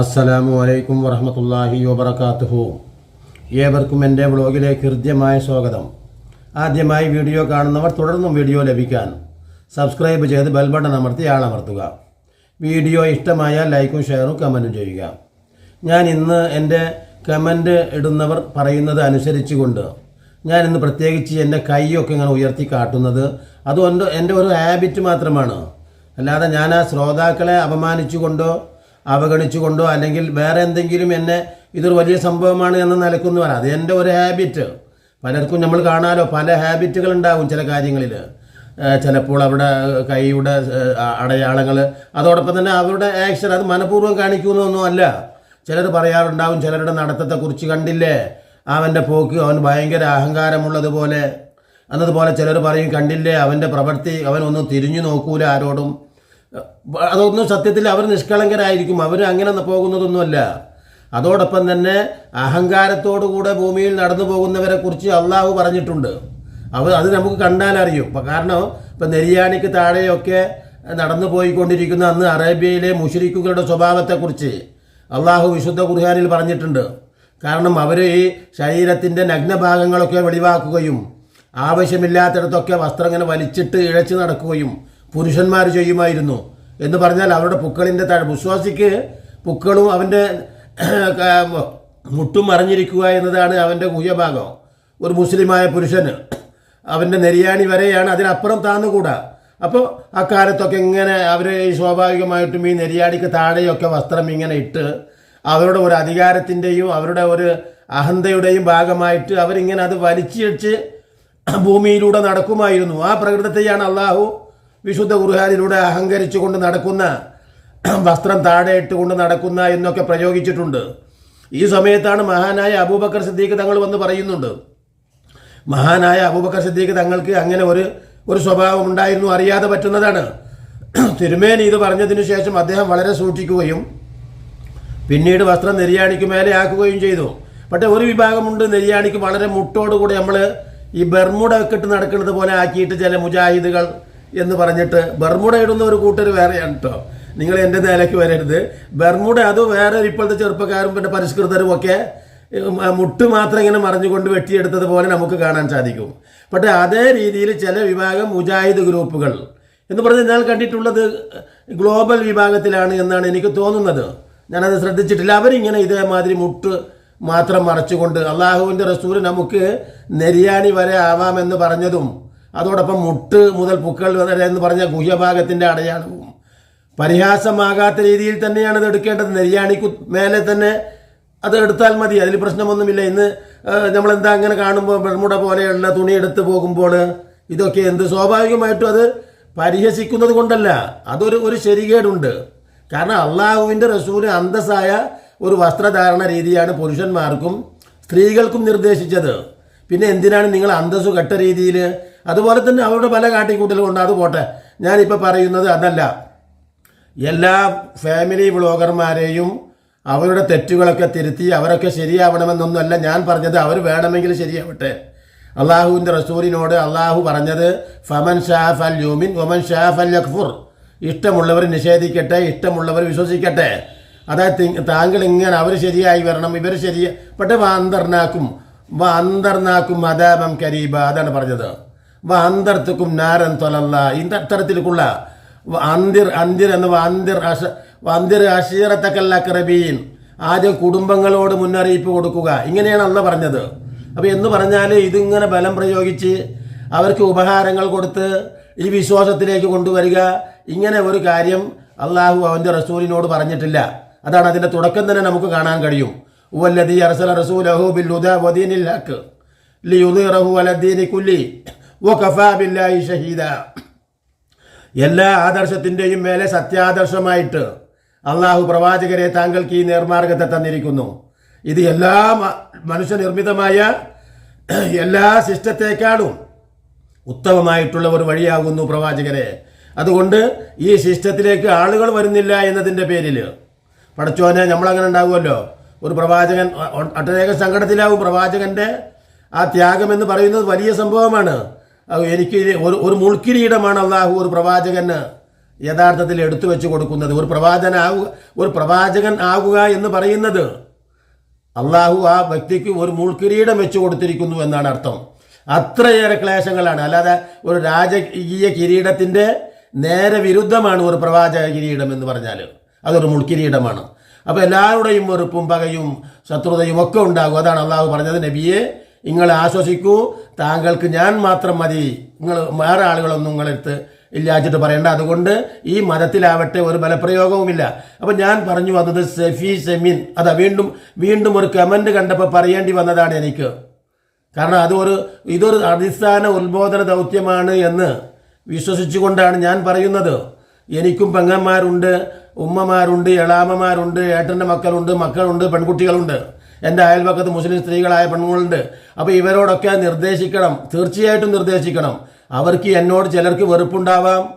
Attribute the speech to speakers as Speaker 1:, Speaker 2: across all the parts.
Speaker 1: അസ്സലാമു അലൈക്കും വറഹമത്തല്ലാഹി വബർക്കാത്തുഹു ഏവർക്കും എന്റെ വ്ളോഗിലേക്ക് ഹൃദ്യമായ സ്വാഗതം. ആദ്യമായി വീഡിയോ കാണുന്നവർ തുടർന്നും വീഡിയോ ലഭിക്കാൻ സബ്സ്ക്രൈബ് ചെയ്ത് ബെൽ ബട്ടൺ അമർത്തി ആളമർത്തുക. വീഡിയോ ഇഷ്ടമായാൽ ലൈക്കും ഷെയറും കമന്റും ചെയ്യുക. ഞാൻ ഇന്ന് എന്റെ കമന്റ് ഇടുന്നവർ പറയുന്നത് അനുസരിച്ചുകൊണ്ട് ഞാൻ ഇന്ന് പ്രത്യേകിച്ച് എന്റെ കൈയൊക്കെ ഇങ്ങനെ ഉയർത്തി കാട്ടുന്നത് അതുകൊണ്ട് എന്റെ ഒരു ഹാബിറ്റ് മാത്രമാണ്. അല്ലാതെ ഞാൻ ആ ശ്രോതാക്കളെ അപമാനിച്ചുകൊണ്ടോ അവഗണിച്ചുകൊണ്ടോ അല്ലെങ്കിൽ വേറെ എന്തെങ്കിലും എന്നെ ഇതൊരു വലിയ സംഭവമാണ് എന്ന നിലക്കൊന്നും വരാം അത് എന്റെ ഒരു ഹാബിറ്റ് പലർക്കും നമ്മൾ കാണാലോ പല ഹാബിറ്റുകൾ ഉണ്ടാകും ചില കാര്യങ്ങളിൽ. ചിലപ്പോൾ അവിടെ കൈയുടെ അടയാളങ്ങൾ. അതോടൊപ്പം തന്നെ അവരുടെ ആക്ഷൻ അത് മനഃപൂർവം കാണിക്കുന്നൊന്നും അല്ല. ചിലർ പറയാറുണ്ടാവും ചിലരുടെ നടത്തത്തെക്കുറിച്ച് കണ്ടില്ലേ? അവന്റെ പോക്ക് അവൻ ഭയങ്കര അഹങ്കാരമുള്ളതുപോലെ. എന്നതുപോലെ ചിലർ പറയും കണ്ടില്ലേ? അവന്റെ പ്രവൃത്തി അവനൊന്നും തിരിഞ്ഞു നോക്കൂല ആരോടും. അതൊന്നും സത്യത്തിൽ അവർ നിഷ്കളങ്കരായിരിക്കും. അവർ അങ്ങനെ പോകുന്നതൊന്നുമല്ല. അതോടൊപ്പം തന്നെ അഹങ്കാരത്തോടുകൂടെ ഭൂമിയിൽ നടന്നു പോകുന്നവരെ കുറിച്ച് അള്ളാഹു പറഞ്ഞിട്ടുണ്ട്. അവർ അത് നമുക്ക് കണ്ടാൽ അറിയും. കാരണം ഇപ്പം നെരിയാണിക്ക് താഴെയൊക്കെ നടന്നു പോയിക്കൊണ്ടിരിക്കുന്ന അന്ന് അറേബ്യയിലെ മുഷരിക്കുകളുടെ സ്വഭാവത്തെക്കുറിച്ച് അള്ളാഹു വിശുദ്ധ ഖുർഹാനിൽ പറഞ്ഞിട്ടുണ്ട്. കാരണം അവർ ഈ ശരീരത്തിന്റെ നഗ്നഭാഗങ്ങളൊക്കെ വെളിവാക്കുകയും ആവശ്യമില്ലാത്തിടത്തൊക്കെ വസ്ത്രം ഇങ്ങനെ വലിച്ചിട്ട് ഇഴച്ച് നടക്കുകയും പുരുഷന്മാർ ചെയ്യുമായിരുന്നു എന്ന് പറഞ്ഞാൽ അവരുടെ പുക്കളിന്റെ താഴെ വിശ്വാസിക്ക് പുക്കളും അവന്റെ മുട്ടും മറിഞ്ഞിരിക്കുക എന്നതാണ് അവന്റെ ഗുഹ്യഭാഗം. ഒരു മുസ്ലിമായ പുരുഷന് അവന്റെ നെരിയാണി വരെയാണ് അതിനപ്പുറം താന്നുകൂടാ. അപ്പോൾ അക്കാലത്തൊക്കെ ഇങ്ങനെ അവർ സ്വാഭാവികമായിട്ടും ഈ നെരിയാടിക്ക് താഴെയൊക്കെ വസ്ത്രം ഇങ്ങനെ ഇട്ട് അവരുടെ ഒരു അധികാരത്തിന്റെയും അവരുടെ ഒരു അഹന്തയുടെയും ഭാഗമായിട്ട് അവരിങ്ങനെ അത് വലിച്ചിടിച്ച് ഭൂമിയിലൂടെ നടക്കുമായിരുന്നു. ആ പ്രകൃതത്തെയാണ് അള്ളാഹു വിശുദ്ധ ഖുർഹാനിലൂടെ അഹങ്കരിച്ചു കൊണ്ട് നടക്കുന്ന വസ്ത്രം താഴെ ഇട്ടുകൊണ്ട് നടക്കുന്ന എന്നൊക്കെ പ്രയോഗിച്ചിട്ടുണ്ട്. ഈ സമയത്താണ് മഹാനായ അബൂബക്കർ സിദ്ദീഖ് തങ്ങൾ വന്ന് പറയുന്നുണ്ട്. മഹാനായ അബൂബക്കർ സിദ്ദീഖ് തങ്ങൾക്ക് അങ്ങനെ ഒരു ഒരു സ്വഭാവം ഉണ്ടായിരുന്നു അറിയാതെ പറ്റുന്നതാണ്. തിരുമേനി ഇത് പറഞ്ഞതിന് ശേഷം അദ്ദേഹം വളരെ സൂക്ഷിക്കുകയും പിന്നീട് വസ്ത്രം നെരിയാണിക്ക് മേലെ ആക്കുകയും ചെയ്തു. പക്ഷേ ഒരു വിഭാഗമുണ്ട് നെരിയാണിക്ക് വളരെ മുട്ടോടുകൂടി നമ്മൾ ഈ ബെർമുടക്കെട്ട് നടക്കുന്നത് പോലെ ആക്കിയിട്ട് ചില മുജാഹിദുകൾ എന്ന് പറഞ്ഞിട്ട് ബർമുട ഇടുന്ന ഒരു കൂട്ടർ വേറെയാണ് കേട്ടോ നിങ്ങൾ എന്റെ നിലയ്ക്ക് വരരുത്. ബർമുട അത് വേറെ ഇപ്പോഴത്തെ ചെറുപ്പക്കാരും പിന്നെ പരിഷ്കൃതരും ഒക്കെ മുട്ട് മാത്രം ഇങ്ങനെ മറിഞ്ഞുകൊണ്ട് വെട്ടിയെടുത്തത് പോലെ നമുക്ക് കാണാൻ സാധിക്കും. പക്ഷേ അതേ രീതിയിൽ ചില വിഭാഗം മുജാഹിദ് ഗ്രൂപ്പുകൾ എന്ന് പറഞ്ഞ് ഞാൻ കണ്ടിട്ടുള്ളത് ഗ്ലോബൽ വിഭാഗത്തിലാണ് എന്നാണ് എനിക്ക് തോന്നുന്നത്. ഞാനത് ശ്രദ്ധിച്ചിട്ടില്ല. അവരിങ്ങനെ ഇതേമാതിരി മുട്ട് മാത്രം മറച്ചുകൊണ്ട് അള്ളാഹുവിന്റെ റസൂൽ നമുക്ക് നെരിയാണി വരെ ആവാമെന്ന് പറഞ്ഞതും അതോടൊപ്പം മുട്ട് മുതൽ പുക്കൾ വരെ എന്ന് പറഞ്ഞ ഗുഹ്യഭാഗത്തിന്റെ അടയാളവും. പരിഹാസമാകാത്ത രീതിയിൽ തന്നെയാണ് ഇത് എടുക്കേണ്ടത്. നെരിയാണിക്ക് മേലെ തന്നെ അത് എടുത്താൽ മതി അതിൽ പ്രശ്നമൊന്നുമില്ല. ഇന്ന് നമ്മളെന്താ അങ്ങനെ കാണുമ്പോൾ ബ്രഹ്മുട പോലെയുള്ള തുണി എടുത്ത് പോകുമ്പോൾ ഇതൊക്കെ എന്ത് സ്വാഭാവികമായിട്ടും അത് പരിഹസിക്കുന്നത് കൊണ്ടല്ല. അതൊരു ഒരു ശരികേടുണ്ട്. കാരണം അള്ളാഹുവിന്റെ റസൂൽ അന്തസ്സായ ഒരു വസ്ത്രധാരണ രീതിയാണ് പുരുഷന്മാർക്കും സ്ത്രീകൾക്കും നിർദ്ദേശിച്ചത്. പിന്നെ എന്തിനാണ് നിങ്ങൾ അന്തസ്സു കെട്ട രീതിയിൽ അതുപോലെ തന്നെ അവരുടെ പല കാട്ടിക്കൂട്ടലുകൊണ്ട് അത് പോട്ടെ. ഞാനിപ്പോൾ പറയുന്നത് അതല്ല. എല്ലാ ഫാമിലി വ്ളോഗർമാരെയും അവരുടെ തെറ്റുകളൊക്കെ തിരുത്തി അവരൊക്കെ ശരിയാവണമെന്നൊന്നുമല്ല ഞാൻ പറഞ്ഞത്. അവർ വേണമെങ്കിൽ ശരിയാവട്ടെ. അള്ളാഹുവിന്റെ റസൂലിനോട് അള്ളാഹു പറഞ്ഞത് ഫമൻ ഷാഫ് അൽ യൂമിൻ ഒമൻ ഷാഫ് അൽ അക്ഫുർ ഇഷ്ടമുള്ളവർ നിഷേധിക്കട്ടെ ഇഷ്ടമുള്ളവർ വിശ്വസിക്കട്ടെ. അതായത് താങ്കൾ ഇങ്ങനെ അവർ ശരിയായി വരണം ഇവർ ശരിയ പക്ഷേ വാന്തർനാക്കും വാന്തർനാക്കും മദാബം കരീബ അതാണ് പറഞ്ഞത്. വാന്തർത്തുക്കും നാരൻ തൊലല്ല. ഇത്തരത്തിലേക്കുള്ള അന്തിർ അന്തിർ എന്ന് അന്തിർ അഷ അന്തിർ അഷീറത്തക്കല്ല കറബീൻ ആദ്യം കുടുംബങ്ങളോട് മുന്നറിയിപ്പ് കൊടുക്കുക. ഇങ്ങനെയാണ് അന്ന് പറഞ്ഞത്. അപ്പോൾ എന്ന് പറഞ്ഞാൽ ഇതിങ്ങനെ ബലം പ്രയോഗിച്ച് അവർക്ക് ഉപഹാരങ്ങൾ കൊടുത്ത് ഈ വിശ്വാസത്തിലേക്ക് കൊണ്ടുവരിക. ഇങ്ങനെ ഒരു കാര്യം അള്ളാഹു അവന്റെ റസൂലിനോട് പറഞ്ഞിട്ടില്ല. അതാണ് അതിന്റെ തുടക്കം തന്നെ നമുക്ക് കാണാൻ കഴിയും. ഉവല്ലദീ അർസല റസൂലഹു ബിൽ ഹുദാ വദീനിൽ ഹക്ക് ലിയുദിറഹു അലദ്ദീനി കുല്ലി. ബില്ലാഹി ഷഹീദ. എല്ലാ ആദർശത്തിന്റെയും മേലെ സത്യാദർശമായിട്ട് അള്ളാഹു പ്രവാചകരെ താങ്കൾക്ക് ഈ നേർമാർഗത്തെ തന്നിരിക്കുന്നു. ഇത് എല്ലാ മനുഷ്യ മനുഷ്യനിർമ്മിതമായ എല്ലാ ശിഷ്ടത്തെക്കാളും ഉത്തമമായിട്ടുള്ള ഒരു വഴിയാകുന്നു പ്രവാചകരെ. അതുകൊണ്ട് ഈ ശിഷ്ടത്തിലേക്ക് ആളുകൾ വരുന്നില്ല എന്നതിന്റെ പേരിൽ പഠിച്ചോനെ നമ്മളങ്ങനെ ഉണ്ടാകുമല്ലോ ഒരു പ്രവാചകൻ ഒ- ഒട്ടനേക സങ്കടത്തിലാവും പ്രവാചകന്റെ ആ ത്യാഗം എന്ന് പറയുന്നത് വലിയ സംഭവമാണ്. എനിക്ക് ഒരു ഒരു മുൾക്കിരീടമാണ് അള്ളാഹു ഒരു പ്രവാചകന് യഥാർത്ഥത്തിൽ എടുത്തു വെച്ച് കൊടുക്കുന്നത്. ഒരു പ്രവാചകനാവുക ഒരു പ്രവാചകൻ ആകുക എന്ന് പറയുന്നത് അള്ളാഹു ആ വ്യക്തിക്ക് ഒരു മുൾക്കിരീടം വെച്ച് കൊടുത്തിരിക്കുന്നു എന്നാണ് അർത്ഥം. അത്രയേറെ ക്ലേശങ്ങളാണ്. അല്ലാതെ ഒരു രാജകീയ കിരീടത്തിന്റെ നേരെ വിരുദ്ധമാണ് ഒരു പ്രവാചക കിരീടം എന്ന് പറഞ്ഞാൽ അതൊരു മുൾക്കിരീടമാണ്. അപ്പോൾ എല്ലാവരുടെയും വെറുപ്പും പകയും ശത്രുതയും ഒക്കെ ഉണ്ടാകും. അതാണ് അള്ളാഹു പറഞ്ഞത്. നബിയെ നിങ്ങൾ ആശ്വസിക്കൂ. താങ്കൾക്ക് ഞാൻ മാത്രം മതി. നിങ്ങൾ വേറെ ആളുകളൊന്നും നിങ്ങളെടുത്ത് ഇല്ലാച്ചിട്ട് പറയേണ്ട. അതുകൊണ്ട് ഈ മതത്തിലാവട്ടെ ഒരു ബലപ്രയോഗവുമില്ല. അപ്പം ഞാൻ പറഞ്ഞു വന്നത് സെഫി സെമിൻ. അതാ വീണ്ടും വീണ്ടും ഒരു കമന്റ് കണ്ടപ്പോൾ പറയേണ്ടി വന്നതാണ് എനിക്ക്. കാരണം അത് ഒരു ഇതൊരു അടിസ്ഥാന ഉത്ബോധന ദൗത്യമാണ് എന്ന് വിശ്വസിച്ചുകൊണ്ടാണ് ഞാൻ പറയുന്നത്. എനിക്കും പെങ്ങന്മാരുണ്ട് ഉമ്മമാരുണ്ട് എളാമമാരുണ്ട് ഏട്ടന്റെ മക്കളുണ്ട് മക്കളുണ്ട് പെൺകുട്ടികളുണ്ട്. എന്റെ അയൽവക്കത്ത് മുസ്ലിം സ്ത്രീകളായ പെണ്ണുങ്ങളുണ്ട് അപ്പോൾ ഇവരോടൊക്കെ നിർദ്ദേശിക്കണം. തീർച്ചയായിട്ടും നിർദ്ദേശിക്കണം. അവർക്ക് എന്നോട് ചിലർക്ക് വെറുപ്പുണ്ടാവാം.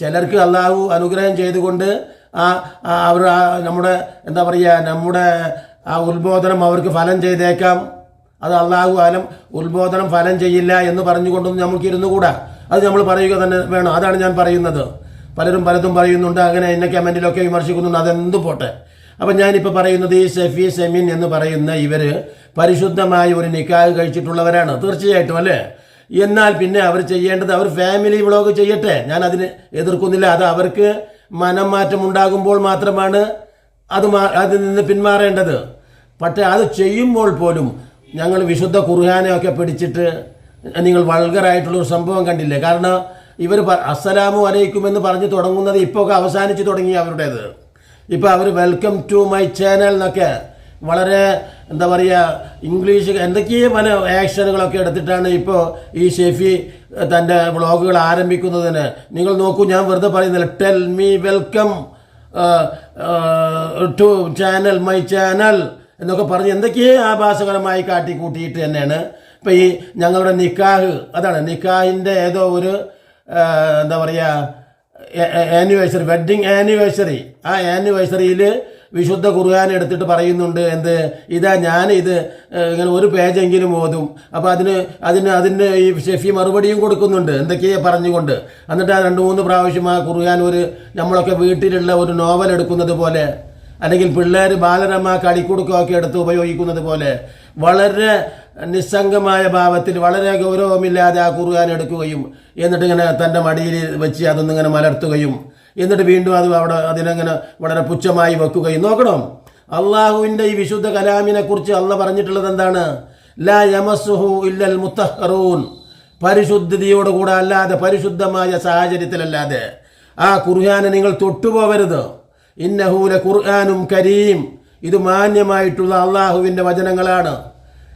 Speaker 1: ചിലർക്ക് അള്ളാഹു അനുഗ്രഹം ചെയ്തുകൊണ്ട് ആ അവർ നമ്മുടെ എന്താ പറയുക നമ്മുടെ ആ ഉത്ബോധനം അവർക്ക് ഫലം ചെയ്തേക്കാം. അത് അള്ളാഹു ആലം ഉത്ബോധനം ഫലം ചെയ്യില്ല എന്ന് പറഞ്ഞുകൊണ്ടൊന്നും നമുക്ക് ഇരുന്നു കൂടാ അത് നമ്മൾ പറയുക തന്നെ വേണം. അതാണ് ഞാൻ പറയുന്നത്. പലരും പലതും പറയുന്നുണ്ട്. അങ്ങനെ എന്നെ കമന്റിലൊക്കെ വിമർശിക്കുന്നുണ്ട്. അതെന്ത് പോട്ടെ? അപ്പം ഞാനിപ്പോൾ പറയുന്നത് ഈ സെഫി സെമിൻ എന്ന് പറയുന്ന ഇവർ പരിശുദ്ധമായ ഒരു നിക്കാഹ് കഴിച്ചിട്ടുള്ളവരാണ്. തീർച്ചയായിട്ടും അല്ലേ? എന്നാൽ പിന്നെ അവർ ചെയ്യേണ്ടത് അവർ ഫാമിലി വ്ളോഗ് ചെയ്യട്ടെ. ഞാൻ അതിന് എതിർക്കുന്നില്ല. അത് അവർക്ക് മനം മാറ്റം ഉണ്ടാകുമ്പോൾ മാത്രമാണ് അത് അതിൽ നിന്ന് പിന്മാറേണ്ടത്. പക്ഷേ അത് ചെയ്യുമ്പോൾ പോലും ഞങ്ങൾ വിശുദ്ധ ഖുർഹാനെയൊക്കെ പിടിച്ചിട്ട് നിങ്ങൾ വൾഗറായിട്ടുള്ള ഒരു സംഭവം കണ്ടില്ലേ? കാരണം ഇവർ അസ്സലാമു അലൈക്കും എന്ന് പറഞ്ഞു തുടങ്ങുന്നത് ഇപ്പോൾ ഒക്കെ അവസാനിച്ച് തുടങ്ങി അവരുടേത്. ഇപ്പോൾ അവർ വെൽക്കം ടു മൈ ചാനൽ എന്നൊക്കെ വളരെ എന്താ പറയുക ഇംഗ്ലീഷ് എന്തൊക്കെയോ പല ആക്ഷനുകളൊക്കെ എടുത്തിട്ടാണ് ഇപ്പോൾ ഈ ഷെഫി തന്റെ വ്ളോഗുകൾ ആരംഭിക്കുന്നതിന്. നിങ്ങൾ നോക്കൂ ഞാൻ വെറുതെ പറയുന്നില്ല. Tell me welcome to channel my channel എന്നൊക്കെ പറഞ്ഞ് എന്തൊക്കെയോ ആഭാസകരമായി കാട്ടിക്കൂട്ടിയിട്ട് തന്നെയാണ്. ഇപ്പം ഈ ഞങ്ങളുടെ നിക്കാഹ് അതാണ് നിക്കാഹിന്റെ ഏതോ ഒരു എന്താ പറയുക ആനിവേഴ്സറി വെഡ്ഡിങ് ആനിവേഴ്സറി ആ ആനിവേഴ്സറിയിൽ വിശുദ്ധ ഖുർആൻ എടുത്തിട്ട് പറയുന്നുണ്ട് എന്ത്? ഇതാ ഞാൻ ഇത് ഇങ്ങനെ ഒരു പേജെങ്കിലും ഓതും. അപ്പോൾ അതിന് അതിന് അതിന് ഈ ഷെഫി മറുപടിയും കൊടുക്കുന്നുണ്ട്. എന്തൊക്കെയാ പറഞ്ഞുകൊണ്ട്. എന്നിട്ട് ആ രണ്ട് മൂന്ന് പ്രാവശ്യം ആ ഖുർആൻ ഒരു നമ്മളൊക്കെ വീട്ടിലുള്ള ഒരു നോവൽ എടുക്കുന്നത് പോലെ അല്ലെങ്കിൽ പിള്ളേർ ബാലരമ കളിക്കുടുക്കമൊക്കെ എടുത്ത് ഉപയോഗിക്കുന്നത് പോലെ വളരെ നിസ്സംഗമായ ഭാവത്തിൽ വളരെ ഗൗരവമില്ലാതെ ആ കുറുകാൻ എടുക്കുകയും എന്നിട്ട് ഇങ്ങനെ തന്റെ മടിയിൽ വെച്ച് അതൊന്നിങ്ങനെ മലർത്തുകയും എന്നിട്ട് വീണ്ടും അത് അവിടെ അതിനങ്ങനെ വളരെ പുച്ഛമായി വെക്കുകയും. നോക്കണം? അള്ളാഹുവിന്റെ ഈ വിശുദ്ധ കലാമിനെ കുറിച്ച് അള്ള പറഞ്ഞിട്ടുള്ളത് എന്താണ്? ലാ യമസുഹു ഇല്ലൽ മുത്തഹറൂൻ. പരിശുദ്ധതയോടുകൂടെ അല്ലാതെ പരിശുദ്ധമായ സാഹചര്യത്തിലല്ലാതെ ആ കുർഹാനെ നിങ്ങൾ തൊട്ടുപോകരുത്. ഇന്നഹൂല ഖുർആാനും കരീം. ഇത് മാന്യമായിട്ടുള്ള അള്ളാഹുവിന്റെ വചനങ്ങളാണ്.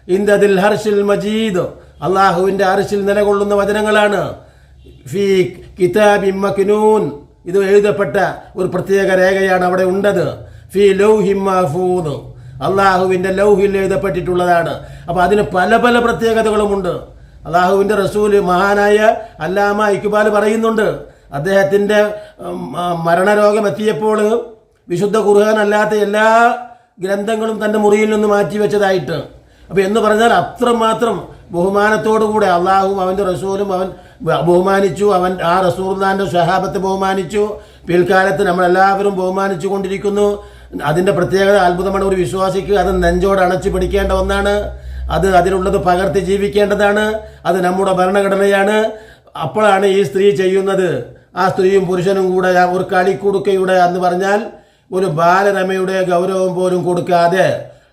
Speaker 1: ഇന്ദതിൽ ഹർഷിൽ മജീദ്. അള്ളാഹുവിന്റെ അർഷിൽ നിലകൊള്ളുന്ന വചനങ്ങളാണ്. ഫി കിതാബി മക്നൂൻ. ഇത് എഴുതപ്പെട്ട ഒരു പ്രത്യേക രേഖയാണ് അവിടെ ഉണ്ടത്. ഫി ലൗഹി മഹഫൂദ് അള്ളാഹുവിന്റെ ലൗഹിൽ എഴുതപ്പെട്ടിട്ടുള്ളതാണ്. അപ്പോൾ അതിന് പല പല പ്രത്യേകതകളുമുണ്ട്. അള്ളാഹുവിന്റെ റസൂൽ മഹാനായ അല്ലാമ ഇക്ബാൽ പറയുന്നുണ്ട്. അദ്ദേഹത്തിന്റെ മരണരോഗം എത്തിയപ്പോൾ വിശുദ്ധ ഖുർആൻ അല്ലാത്ത എല്ലാ ഗ്രന്ഥങ്ങളും തന്റെ മുറിയിൽ നിന്ന് മാറ്റി വെച്ചതായിട്ട്. അപ്പോൾ എന്ന് പറഞ്ഞാൽ അത്രമാത്രം ബഹുമാനത്തോടുകൂടെ അള്ളാഹുവും അവന്റെ റസൂലും അവൻ ബഹുമാനിച്ചു. അവൻ ആ റസൂർദാന്റെ സ്വഹാബത്തെ ബഹുമാനിച്ചു. പിൽക്കാലത്ത് നമ്മളെല്ലാവരും ബഹുമാനിച്ചു കൊണ്ടിരിക്കുന്നു. അതിന്റെ പ്രത്യേകത അത്ഭുതമാണ് ഒരു വിശ്വാസിക്ക് അത് നെഞ്ചോട് അണച്ചു പിടിക്കേണ്ട ഒന്നാണ്. അത് അതിലുള്ളത് പകർത്തി ജീവിക്കേണ്ടതാണ്. അത് നമ്മുടെ ഭരണഘടനയാണ്. അപ്പോഴാണ് ഈ സ്ത്രീ ചെയ്യുന്നത്. ആ സ്ത്രീയും പുരുഷനും കൂടെ ഒരു കളിക്കുടുക്കയുടെ എന്ന് പറഞ്ഞാൽ ഒരു ബാലരമയുടെ ഗൗരവം പോലും കൊടുക്കാതെ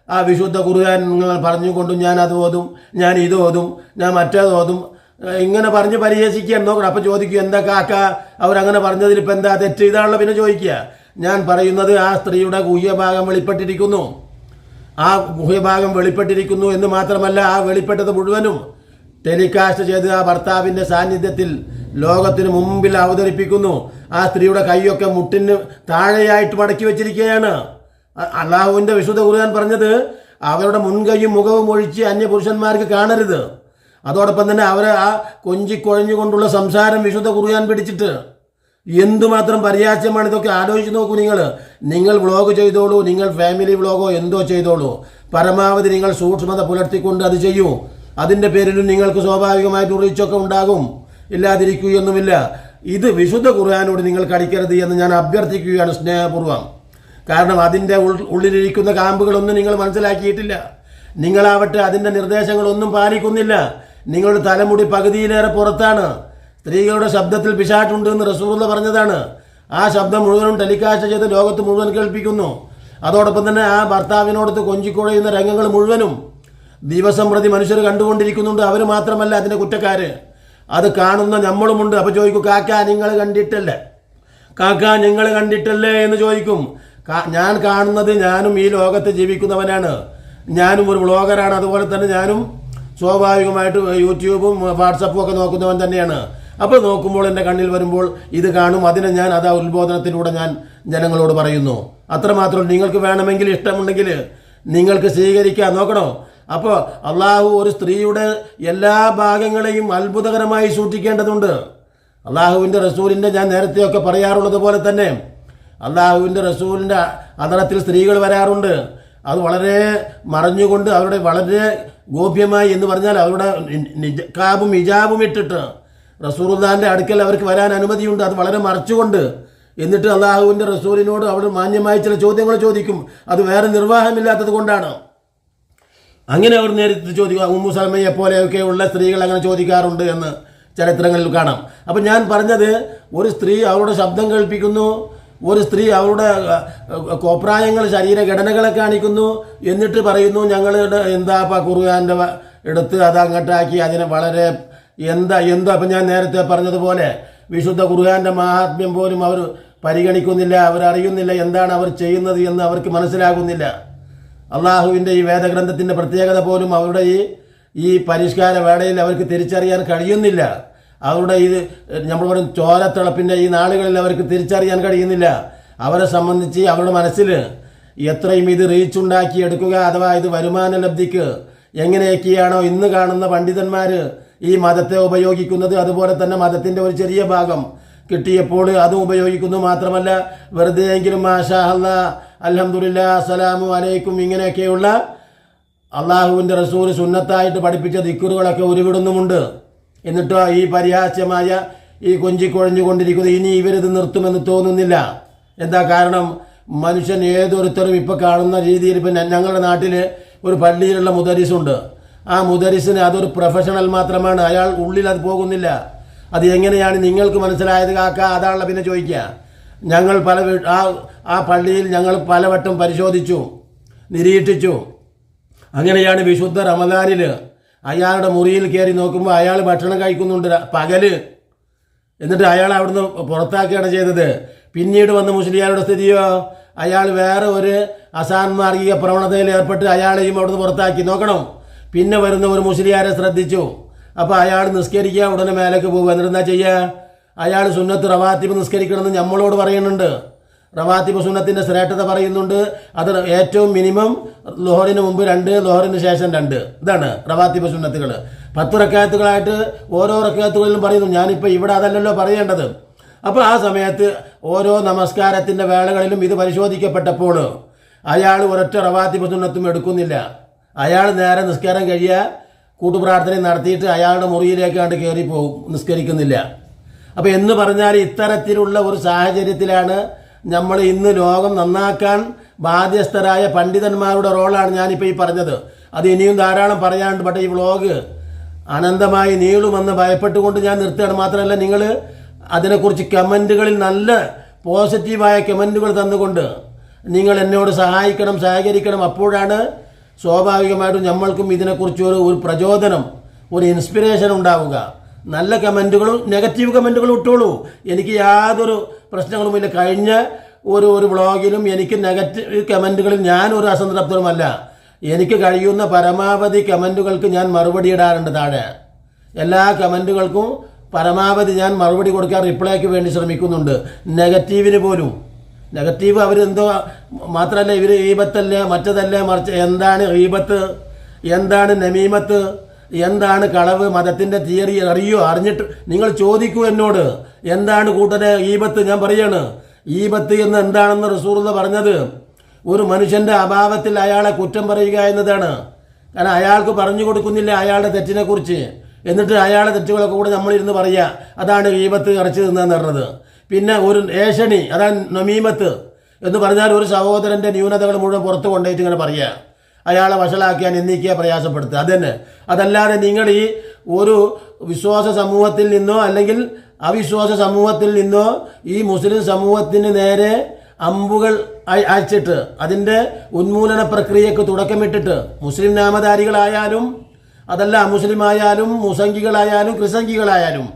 Speaker 1: ആ വിശുദ്ധ കുറുകാൻ നിങ്ങൾ പറഞ്ഞുകൊണ്ടും ഞാൻ അത് ഓതും ഞാൻ ഇത് ഓതും ഞാൻ മറ്റേത് ഓതും. ഇങ്ങനെ പറഞ്ഞ് പരിഹസിക്കാൻ നോക്കണം അപ്പം ചോദിക്കും എന്താ കാക്ക? അവരങ്ങനെ പറഞ്ഞതിൽ ഇപ്പം എന്താ തെറ്റ്? ഇതാണല്ലോ പിന്നെ ചോദിക്കുക. ഞാൻ പറയുന്നത് ആ സ്ത്രീയുടെ ഗുഹ്യഭാഗം വെളിപ്പെട്ടിരിക്കുന്നു. ആ ഗുഹ്യഭാഗം വെളിപ്പെട്ടിരിക്കുന്നു എന്ന് മാത്രമല്ല ആ വെളിപ്പെട്ടത് മുഴുവനും ടെലികാസ്റ്റ് ചെയ്ത് ആ ഭർത്താവിന്റെ സാന്നിധ്യത്തിൽ ലോകത്തിന് മുമ്പിൽ അവതരിപ്പിക്കുന്നു. ആ സ്ത്രീയുടെ കൈയൊക്കെ മുട്ടിന് താഴെയായിട്ട് മടക്കി വെച്ചിരിക്കുകയാണ്. അള്ളാഹുവിന്റെ വിശുദ്ധ ഖുർആൻ പറഞ്ഞത് അവരുടെ മുൻകൈയും മുഖവും ഒഴിച്ച് അന്യപുരുഷന്മാർക്ക് കാണരുത്. അതോടൊപ്പം തന്നെ അവരെ ആ കൊഞ്ചി കൊഞ്ചിക്കൊഴഞ്ഞുകൊണ്ടുള്ള സംസാരം വിശുദ്ധ ഖുർആൻ പിടിച്ചിട്ട്. എന്തുമാത്രം പരിഹാസ്യമാണ് ഇതൊക്കെ ആലോചിച്ച് നോക്കൂ നിങ്ങൾ. നിങ്ങൾ വ്ളോഗ് ചെയ്തോളൂ നിങ്ങൾ ഫാമിലി വ്ളോഗോ എന്തോ ചെയ്തോളൂ. പരമാവധി നിങ്ങൾ സൂക്ഷ്മത പുലർത്തിക്കൊണ്ട് അത് ചെയ്യൂ. അതിന്റെ പേരിലും നിങ്ങൾക്ക് സ്വാഭാവികമായിട്ട് റീച്ചൊക്കെ ഉണ്ടാകും. ഇല്ലാതിരിക്കുകയൊന്നുമില്ല ഇത് വിശുദ്ധ ഖുർആാനോട് നിങ്ങൾ കടിക്കരുത് എന്ന് ഞാൻ അഭ്യർത്ഥിക്കുകയാണ് സ്നേഹപൂർവം. കാരണം അതിന്റെ ഉള്ളിലിരിക്കുന്ന കാമ്പുകളൊന്നും നിങ്ങൾ മനസ്സിലാക്കിയിട്ടില്ല. നിങ്ങളാവട്ടെ അതിന്റെ നിർദ്ദേശങ്ങളൊന്നും പാലിക്കുന്നില്ല. നിങ്ങളുടെ തലമുടി പകുതിയിലേറെ പുറത്താണ്. സ്ത്രീകളുടെ ശബ്ദത്തിൽ പിശാട്ടുണ്ട് എന്ന് റസൂറുള്ള പറഞ്ഞതാണ്. ആ ശബ്ദം മുഴുവനും ടെലികാസ്റ്റ് ചെയ്ത് ലോകത്ത് മുഴുവൻ കേൾപ്പിക്കുന്നു. അതോടൊപ്പം തന്നെ ആ ഭർത്താവിനോടത്ത് കൊഞ്ചിക്കുഴയുന്ന രംഗങ്ങൾ മുഴുവനും ദിവസം പ്രതി മനുഷ്യർ കണ്ടുകൊണ്ടിരിക്കുന്നുണ്ട്. അവർ മാത്രമല്ല അതിന്റെ കുറ്റക്കാര്. അത് കാണുന്ന നമ്മളുമുണ്ട്. അപ്പോൾ ചോദിക്കും കാക്ക നിങ്ങൾ കണ്ടിട്ടല്ലേ? കാക്ക നിങ്ങൾ കണ്ടിട്ടല്ലേ? എന്ന് ചോദിക്കും. ഞാൻ കാണുന്നത് ഞാനും ഈ ലോകത്ത് ജീവിക്കുന്നവനാണ്. ഞാനും ഒരു വ്ളോഗറാണ്. അതുപോലെ തന്നെ ഞാനും സ്വാഭാവികമായിട്ട് യൂട്യൂബും വാട്സപ്പും ഒക്കെ നോക്കുന്നവൻ തന്നെയാണ്. അപ്പോൾ നോക്കുമ്പോൾ എന്റെ കണ്ണിൽ വരുമ്പോൾ ഇത് കാണും. അതിനെ ഞാൻ അതാ ഉത്ബോധനത്തിലൂടെ ഞാൻ ജനങ്ങളോട് പറയുന്നു. അത്രമാത്രം നിങ്ങൾക്ക് വേണമെങ്കിൽ ഇഷ്ടമുണ്ടെങ്കിൽ നിങ്ങൾക്ക് സ്വീകരിക്കാൻ നോക്കണോ? അപ്പോൾ അള്ളാഹു ഒരു സ്ത്രീയുടെ എല്ലാ ഭാഗങ്ങളെയും അത്ഭുതകരമായി സൂക്ഷിക്കേണ്ടതുണ്ട്. അള്ളാഹുവിന്റെ റസൂലിന്റെ ഞാൻ നേരത്തെയൊക്കെ പറയാറുള്ളത് പോലെ തന്നെ അള്ളാഹുവിന്റെ റസൂലിന്റെ അതളത്തിൽ സ്ത്രീകൾ വരാറുണ്ട്. അത് വളരെ മറഞ്ഞുകൊണ്ട് അവരുടെ വളരെ ഗോപ്യമായി എന്ന് പറഞ്ഞാൽ അവരുടെ നിജാബും ഇജാബും ഇട്ടിട്ട് റസൂറുദ്ദാന്റെ അടുക്കൽ അവർക്ക് വരാൻ അനുമതിയുണ്ട്. അത് വളരെ മറച്ചുകൊണ്ട് എന്നിട്ട് അള്ളാഹുവിന്റെ റസൂലിനോട് അവർ മാന്യമായി ചില ചോദ്യങ്ങൾ ചോദിക്കും. അത് വേറെ നിർവാഹമില്ലാത്തത് കൊണ്ടാണ്. അങ്ങനെ അവർ നേരിട്ട് ചോദിക്കുക ഉമ്മു സൽമയെ പോലെയൊക്കെയുള്ള സ്ത്രീകൾ അങ്ങനെ ചോദിക്കാറുണ്ട് എന്ന് ചരിത്രങ്ങളിൽ കാണാം. അപ്പം ഞാൻ പറഞ്ഞത് ഒരു സ്ത്രീ അവരുടെ ശബ്ദം കേൾപ്പിക്കുന്നു ഒരു സ്ത്രീ അവരുടെ കോപ്രായങ്ങൾ ശരീരഘടനകളെ കാണിക്കുന്നു എന്നിട്ട് പറയുന്നു ഞങ്ങളുടെ എന്താ കുറുകാന്റെ എടുത്ത് അത് അങ്ങോട്ടാക്കി അതിനെ വളരെ എന്താ എന്താ. അപ്പം ഞാൻ നേരത്തെ പറഞ്ഞതുപോലെ വിശുദ്ധ കുറുകാന്റെ മഹാത്മ്യം പോലും അവർ പരിഗണിക്കുന്നില്ല അവരറിയുന്നില്ല എന്താണ് അവർ ചെയ്യുന്നത് എന്ന് അവർക്ക് മനസ്സിലാകുന്നില്ല. അള്ളാഹുവിന്റെ ഈ വേദഗ്രന്ഥത്തിന്റെ പ്രത്യേകത പോലും അവരുടെ ഈ ഈ പരിഷ്കാര വേളയിൽ അവർക്ക് തിരിച്ചറിയാൻ കഴിയുന്നില്ല. അവരുടെ ഇത് നമ്മൾ പറയും ചോരത്തിളപ്പിന്റെ ഈ നാളുകളിൽ അവർക്ക് തിരിച്ചറിയാൻ കഴിയുന്നില്ല. അവരെ സംബന്ധിച്ച് അവരുടെ മനസ്സിൽ എത്രയും ഇത് റീച്ച് ഉണ്ടാക്കി എടുക്കുക അഥവാ ഇത് വരുമാന ലബ്ധിക്ക് എങ്ങനെയൊക്കെയാണോ ഇന്ന് കാണുന്ന പണ്ഡിതന്മാർ ഈ മതത്തെ ഉപയോഗിക്കുന്നത് അതുപോലെ തന്നെ മതത്തിന്റെ ഒരു ചെറിയ ഭാഗം കിട്ടിയപ്പോൾ അതും ഉപയോഗിക്കുന്നു മാത്രമല്ല വെറുതെ എങ്കിലും മാഷാ അല്ലാ അലഹമുല്ല അസ്സലാമു അലൈക്കും ഇങ്ങനെയൊക്കെയുള്ള അള്ളാഹുവിന്റെ റസൂൽ സുന്നത്തായിട്ട് പഠിപ്പിച്ച ദിക്കുറുകളൊക്കെ ഉരുവിടുന്നുമുണ്ട്. എന്നിട്ടോ ഈ പരിഹാസ്യമായ ഈ കൊഞ്ചിക്കൊഴഞ്ഞുകൊണ്ടിരിക്കുന്നത് ഇനി ഇവരിത് നിർത്തുമെന്ന് തോന്നുന്നില്ല. എന്താ കാരണം? മനുഷ്യൻ ഏതൊരുത്തരും ഇപ്പോൾ കാണുന്ന രീതിയിൽ ഇപ്പം ഞങ്ങളുടെ നാട്ടിൽ ഒരു പള്ളിയിലുള്ള മുദരിസുണ്ട്. ആ മുദരിസിന് അതൊരു പ്രൊഫഷണൽ മാത്രമാണ്. അയാൾ ഉള്ളിൽ അത് പോകുന്നില്ല. അത് എങ്ങനെയാണ് നിങ്ങൾക്ക് മനസ്സിലായത് കാക്ക? അതാണല്ലോ പിന്നെ ചോദിക്കുക. ഞങ്ങൾ പല ആ ആ പള്ളിയിൽ ഞങ്ങൾ പലവട്ടം പരിശോധിച്ചു നിരീക്ഷിച്ചു. അങ്ങനെയാണ് വിശുദ്ധ റമദാനിൽ അയാളുടെ മുറിയിൽ കയറി നോക്കുമ്പോൾ അയാൾ ഭക്ഷണം കഴിക്കുന്നുണ്ട് പകൽ. എന്നിട്ട് അയാൾ അവിടുന്ന് പുറത്താക്കുകയാണ് ചെയ്തത്. പിന്നീട് വന്ന മുസ്ലിയാരുടെ സ്ഥിതിയോ? അയാൾ വേറെ ഒരു അസാൻമാർഗിക പ്രവണതയിൽ ഏർപ്പെട്ട് അയാളെയും അവിടുന്ന് പുറത്താക്കി. നോക്കണം. പിന്നെ വരുന്ന ഒരു മുസ്ലിയാരെ ശ്രദ്ധിച്ചു. അപ്പോൾ അയാൾ നിസ്കരിക്കുക ഉടനെ മേലേക്ക് പോകുക എന്നിട്ട് എന്താ ചെയ്യുക അയാൾ സുന്നത്ത് റവാത്തിബ് നിസ്കരിക്കണമെന്ന് നമ്മളോട് പറയുന്നുണ്ട്. റവാത്തിബ് സുന്നത്തിന്റെ ശ്രേഷ്ഠത പറയുന്നുണ്ട്. അത് ഏറ്റവും മിനിമം ലോഹറിന് മുമ്പ് രണ്ട് ലോഹറിന് ശേഷം രണ്ട്. ഇതാണ് റവാത്തിബ് സുന്നത്തുകൾ പത്ത് റക്കാത്തുകളായിട്ട് ഓരോ റക്കാത്തുകളിലും പറയുന്നു. ഞാനിപ്പോൾ ഇവിടെ അതല്ലല്ലോ പറയേണ്ടത്. അപ്പോൾ ആ സമയത്ത് ഓരോ നമസ്കാരത്തിന്റെ വേളകളിലും ഇത് പരിശോധിക്കപ്പെട്ടപ്പോൾ അയാൾ ഒരൊറ്റ റവാത്തിബ് സുന്നത്തും എടുക്കുന്നില്ല. അയാൾ നേരെ നിസ്കാരം കഴിയുക കൂട്ടുപ്രാർത്ഥന നടത്തിയിട്ട് അയാളുടെ മുറിയിലേക്കാണ്ട് പോകും. നിസ്കരിക്കുന്നില്ല. അപ്പോൾ എന്ന് പറഞ്ഞാൽ ഇത്തരത്തിലുള്ള ഒരു സാഹചര്യത്തിലാണ് നമ്മൾ ഇന്ന് ലോകം നന്നാക്കാൻ ബാധ്യസ്ഥരായ പണ്ഡിതന്മാരുടെ റോളാണ് ഞാനിപ്പോൾ ഈ പറഞ്ഞത്. അത് ഇനിയും ധാരാളം പറയാനുണ്ട്. പക്ഷേ ഈ വ്ളോഗ് അനന്തമായി നീളുമെന്ന് ഭയപ്പെട്ടുകൊണ്ട് ഞാൻ നിർത്തുകയാണ്. മാത്രമല്ല നിങ്ങൾ അതിനെക്കുറിച്ച് കമന്റുകളിൽ നല്ല പോസിറ്റീവായ കമന്റുകൾ തന്നുകൊണ്ട് നിങ്ങൾ എന്നോട് സഹായിക്കണം സഹകരിക്കണം. അപ്പോഴാണ് സ്വാഭാവികമായിട്ടും നമ്മൾക്കും ഇതിനെക്കുറിച്ച് ഒരു ഒരു പ്രചോദനം ഒരു ഇൻസ്പിറേഷൻ ഉണ്ടാവുക. നല്ല കമന്റുകളും നെഗറ്റീവ് കമന്റുകളും ഇട്ടോളൂ. എനിക്ക് യാതൊരു പ്രശ്നങ്ങളുമില്ല. കഴിഞ്ഞ ഒരു ഒരു വ്ളോഗിലും എനിക്ക് നെഗറ്റീവ് കമന്റുകളിൽ ഞാൻ ഒരു അസംതൃപ്തരുമല്ല എനിക്ക് കഴിയുന്ന പരമാവധി കമന്റുകൾക്ക് ഞാൻ മറുപടി ഇടാറുണ്ട് താഴെ. എല്ലാ കമന്റുകൾക്കും പരമാവധി ഞാൻ മറുപടി കൊടുക്കാൻ റിപ്ലൈക്ക് വേണ്ടി ശ്രമിക്കുന്നുണ്ട്. നെഗറ്റീവിന് പോലും. നെഗറ്റീവ് അവരെന്തോ മാത്രമല്ല ഇവർ ഈബത്തല്ലേ മറ്റതല്ലേ മറിച്ച് എന്താണ് ഈബത്ത്? എന്താണ് നമീമത്ത്? എന്താണ് കളവ്? മതത്തിന്റെ തിയറി അറിയോ? അറിഞ്ഞിട്ട് നിങ്ങൾ ചോദിക്കൂ എന്നോട്. എന്താണ് കൂട്ടരെ ഈബത്ത്? ഞാൻ പറയാണ് ഈബത്ത് എന്ന് എന്താണെന്ന് റസൂറുള്ള പറഞ്ഞത്. ഒരു മനുഷ്യന്റെ അഭാവത്തിൽ അയാളെ കുറ്റം പറയുക എന്നതാണ്. കാരണം അയാൾക്ക് പറഞ്ഞു കൊടുക്കുന്നില്ല അയാളുടെ തെറ്റിനെക്കുറിച്ച്. എന്നിട്ട് അയാളുടെ തെറ്റുകളൊക്കെ കൂടെ നമ്മളിരുന്ന് പറയുക അതാണ് ഈബത്ത് ഇറച്ചി തിന്നതെന്ന് പറഞ്ഞത്. പിന്നെ ഒരു ഏഷണി അതാണ് നമീമത്ത് എന്ന് പറഞ്ഞാൽ ഒരു സഹോദരന്റെ ന്യൂനതകൾ മുഴുവൻ പുറത്ത് കൊണ്ടുപോയിട്ട് ഇങ്ങനെ പറയുക. അയാളെ വഷളാക്കിയാൽ എന്നിക്കുക പ്രയാസപ്പെടുത്തുക. അതന്നെ. അതല്ലാതെ നിങ്ങൾ ഈ ഒരു വിശ്വാസ സമൂഹത്തിൽ നിന്നോ അല്ലെങ്കിൽ അവിശ്വാസ സമൂഹത്തിൽ നിന്നോ ഈ മുസ്ലിം സമൂഹത്തിന് നേരെ അമ്പുകൾ അയ- അയച്ചിട്ട് അതിന്റെ ഉന്മൂലന പ്രക്രിയക്ക് തുടക്കമിട്ടിട്ട് മുസ്ലിം നാമധാരികളായാലും അതല്ല അമുസ്ലിമായാലും മുസംഗികളായാലും ക്രിസംഗികളായാലും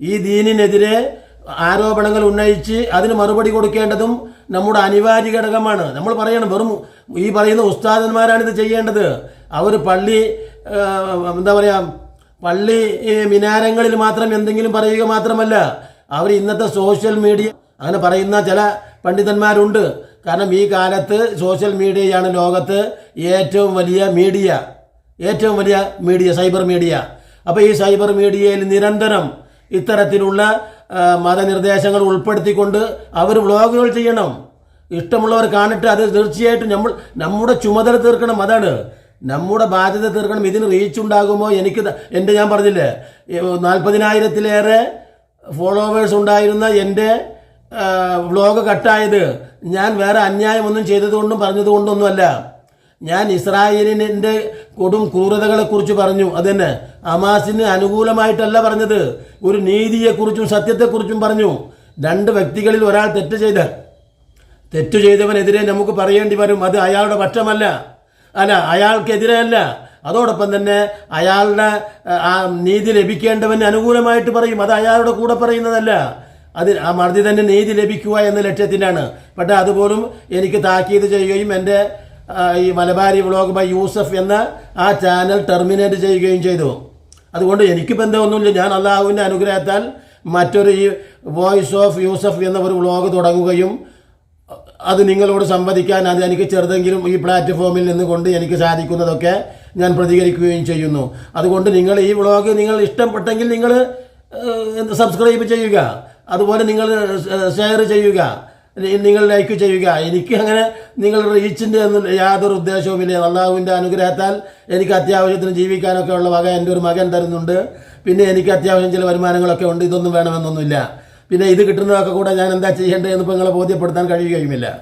Speaker 1: ഈ ദീനിനെതിരെ ആരോപണങ്ങൾ ഉന്നയിച്ച് അതിന് മറുപടി കൊടുക്കേണ്ടതും നമ്മുടെ അനിവാര്യ ഘടകമാണ്. നമ്മൾ പറയണം വെറും ഈ പറയുന്ന ഉസ്താദന്മാരാണ് ഇത് ചെയ്യേണ്ടത് അവർ പള്ളി എന്താ പറയുക പള്ളി മിനാരങ്ങളിൽ മാത്രം എന്തെങ്കിലും പറയുക മാത്രമല്ല അവർ ഇന്നത്തെ സോഷ്യൽ മീഡിയ അങ്ങനെ പറയുന്ന ചില പണ്ഡിതന്മാരുണ്ട്. കാരണം ഈ കാലത്ത് സോഷ്യൽ മീഡിയയാണ് ലോകത്ത് ഏറ്റവും വലിയ മീഡിയ ഏറ്റവും വലിയ മീഡിയ സൈബർ മീഡിയ. അപ്പോൾ ഈ സൈബർ മീഡിയയിൽ നിരന്തരം ഇത്തരത്തിലുള്ള മതനിർദ്ദേശങ്ങൾ ഉൾപ്പെടുത്തിക്കൊണ്ട് അവർ വ്ളോഗുകൾ ചെയ്യണം. ഇഷ്ടമുള്ളവർ കാണിട്ട് അത് തീർച്ചയായിട്ടും നമ്മൾ നമ്മുടെ ചുമതല തീർക്കണം. അതാണ്. നമ്മുടെ ബാധ്യത തീർക്കണം. ഇതിന് റീച്ച് ഉണ്ടാകുമോ? എനിക്ക് എന്റെ ഞാൻ പറഞ്ഞില്ലേ നാൽപ്പതിനായിരത്തിലേറെ ഫോളോവേഴ്സ് ഉണ്ടായിരുന്ന എന്റെ വ്ളോഗ് കട്ടായത്. ഞാൻ വേറെ അന്യായമൊന്നും ചെയ്തതുകൊണ്ടും പറഞ്ഞതുകൊണ്ടൊന്നുമല്ല. ഞാൻ ഇസ്രായേലിന്റെ കൊടും ക്രൂരതകളെക്കുറിച്ച് പറഞ്ഞു. അതന്നെ? ഹമാസിന് അനുകൂലമായിട്ടല്ല പറഞ്ഞത്. ഒരു നീതിയെക്കുറിച്ചും സത്യത്തെക്കുറിച്ചും പറഞ്ഞു. രണ്ട് വ്യക്തികളിൽ ഒരാൾ തെറ്റ് ചെയ്ത് തെറ്റു ചെയ്തവനെതിരെ നമുക്ക് പറയേണ്ടി വരും. അത് അയാളുടെ പക്ഷമല്ല. അല്ല അയാൾക്കെതിരെ അല്ല. അതോടൊപ്പം തന്നെ അയാളുടെ നീതി ലഭിക്കേണ്ടവന് അനുകൂലമായിട്ട് പറയും. അത് അയാളുടെ കൂടെ പറയുന്നതല്ല. അത് ആ തന്നെ നീതി ലഭിക്കുക എന്ന ലക്ഷ്യത്തിലാണ്. പക്ഷേ അതുപോലും എനിക്ക് താക്കീത് ചെയ്യുകയും എന്റെ ഈ മലബാരി വ്ളോഗ് ബൈ യൂസഫ് എന്ന ആ ചാനൽ ടെർമിനേറ്റ് ചെയ്യുകയും ചെയ്തു. അതുകൊണ്ട് എനിക്ക് ബന്ധമൊന്നുമില്ല. ഞാൻ അള്ളാഹുവിന്റെ അനുഗ്രഹത്താൽ മറ്റൊരു ഈ വോയിസ് ഓഫ് യൂസഫ് എന്ന ഒരു വ്ളോഗ് തുടങ്ങുകയും അത് നിങ്ങളോട് സംവദിക്കാൻ അത് എനിക്ക് ചെറുതെങ്കിലും ഈ പ്ലാറ്റ്ഫോമിൽ നിന്നുകൊണ്ട് എനിക്ക് സാധിക്കുന്നതൊക്കെ ഞാൻ പ്രതികരിക്കുകയും ചെയ്യുന്നു. അതുകൊണ്ട് നിങ്ങൾ ഈ വ്ളോഗ് നിങ്ങൾ ഇഷ്ടപ്പെട്ടെങ്കിൽ നിങ്ങൾ സബ്സ്ക്രൈബ് ചെയ്യുക. അതുപോലെ നിങ്ങൾ ഷെയർ ചെയ്യുക. നിങ്ങൾ ലൈക്ക് ചെയ്യുക. എനിക്ക് അങ്ങനെ നിങ്ങൾ റീച്ചിന്റെ ഒന്നും യാതൊരു ഉദ്ദേശവുമില്ല അള്ളാഹുവിന്റെ അനുഗ്രഹത്താൽ എനിക്ക് അത്യാവശ്യത്തിന് ജീവിക്കാനൊക്കെ ഉള്ള വക എന്റെ ഒരു മകൻ തരുന്നുണ്ട്. പിന്നെ എനിക്ക് അത്യാവശ്യം ചില വരുമാനങ്ങളൊക്കെ ഉണ്ട്. ഇതൊന്നും വേണമെന്നൊന്നുമില്ല. പിന്നെ ഇത് കിട്ടുന്നതൊക്കെ കൂടെ ഞാൻ എന്താ ചെയ്യേണ്ടതെന്ന് ഇപ്പോൾ നിങ്ങളെ ബോധ്യപ്പെടുത്താൻ കഴിയുകയുമില്ല.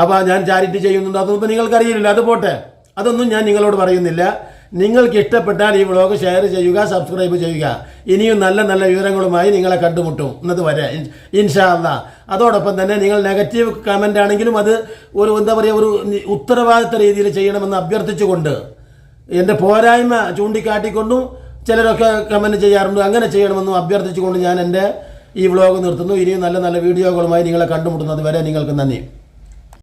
Speaker 1: അപ്പോൾ ഞാൻ ചാരിറ്റി ചെയ്യുന്നുണ്ട്. അതൊന്നും നിങ്ങൾക്കറിയില്ല അത് പോട്ടെ. അതൊന്നും ഞാൻ നിങ്ങളോട് പറയുന്നില്ല. നിങ്ങൾക്ക് ഇഷ്ടപ്പെട്ടാൽ ഈ വ്ലോഗ് ഷെയർ ചെയ്യുക സബ്സ്ക്രൈബ് ചെയ്യുക. ഇനിയും നല്ല നല്ല വിവരങ്ങളുമായി നിങ്ങളെ കണ്ടുമുട്ടും. ഇന്നത് വരെ. ഇൻഷാല്ല അതോടൊപ്പം തന്നെ നിങ്ങൾ നെഗറ്റീവ് കമന്റ് ആണെങ്കിലും അത് ഒരു എന്താ പറയുക ഒരു ഉത്തരവാദിത്ത രീതിയിൽ ചെയ്യണമെന്ന് അഭ്യർത്ഥിച്ചുകൊണ്ട് എന്റെ പോരായ്മ ചൂണ്ടിക്കാട്ടിക്കൊണ്ടും ചിലരൊക്കെ കമന്റ് ചെയ്യാറുണ്ട്. അങ്ങനെ ചെയ്യണമെന്നും അഭ്യർത്ഥിച്ചുകൊണ്ട് ഞാൻ എന്റെ ഈ വ്ളോഗ് നിർത്തുന്നു. ഇനിയും നല്ല നല്ല വീഡിയോകളുമായി നിങ്ങളെ കണ്ടുമുട്ടുന്നത് വരെ നിങ്ങൾക്ക് നന്ദി.